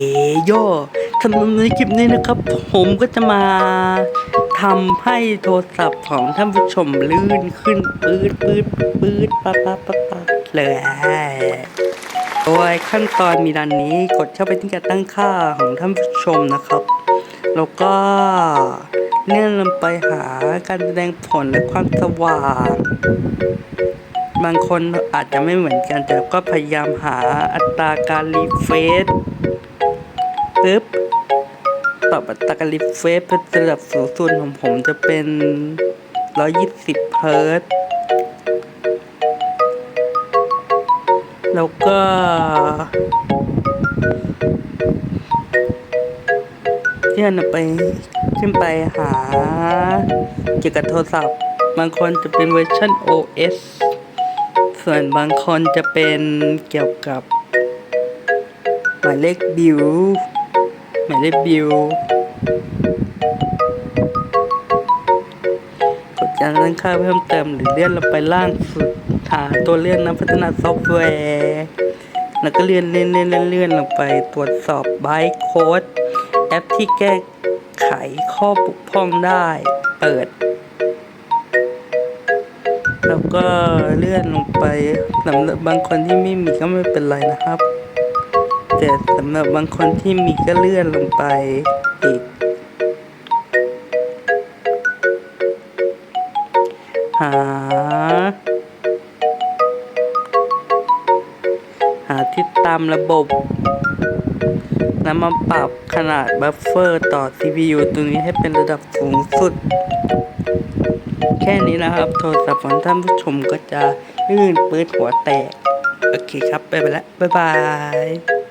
เอโยสำหรับในคลิปนี้นะครับ ผมก็จะมาทำให้โทรศัพท์ของท่านผู้ชมลื่นขึ้นปื๊ดปื๊ดปื๊ดปั๊บปั๊บปั๊บปั๊บเลยโดยขั้นตอนมีดังนี้กดเข้าไปที่การตั้งค่าของท่านผู้ชมนะครับ แล้วก็เลื่อนลงไปหาการแสดงผลและความสว่างบางคนอาจจะไม่เหมือนกันแต่ก็พยายามหาอัตราการรีเฟรช ปึ๊บปรับอัตราการรีเฟรชเป็นระดับสูงสุดของผมจะเป็น 120 เฮิรตแล้วก็ เลื่อนไปขึ้นไปหา เกี่ยวกับโทรศัพท์ บางคนจะเป็นเวอร์ชัน OS ส่วนบางคนจะเป็นเกี่ยวกับหมายเลขบิว หมายเลขบิวกดการตั้งค่าเพิ่มเติมหรือเลื่อนลงไปล่างสุดหาตัวเลื่อนนักพัฒนาซอฟต์แวร์แล้วก็เลื่อนเลื่อนเลื่อนเลื่อนเลื่อนลงไปตรวจสอบไบโค้ดแอปที่แก้ไขข้อบกพร่องได้เปิด แล้วก็เลื่อนลงไปสำหรับบางคนที่ไม่มีก็ไม่เป็นไรนะครับ แต่สำหรับบางคนที่มีก็เลื่อนลงไปอีก หา หาที่ตามระบบนำมาปรับขนาดบัฟเฟอร์ต่อ CPU ตัวนี้ให้เป็นระดับสูงสุด แค่นี้นะครับ โทรศัพท์ของท่านผู้ชมก็จะลื่นปื๊ดหัวแตก โอเคครับ ไปไปแล้ว บ๊ายบาย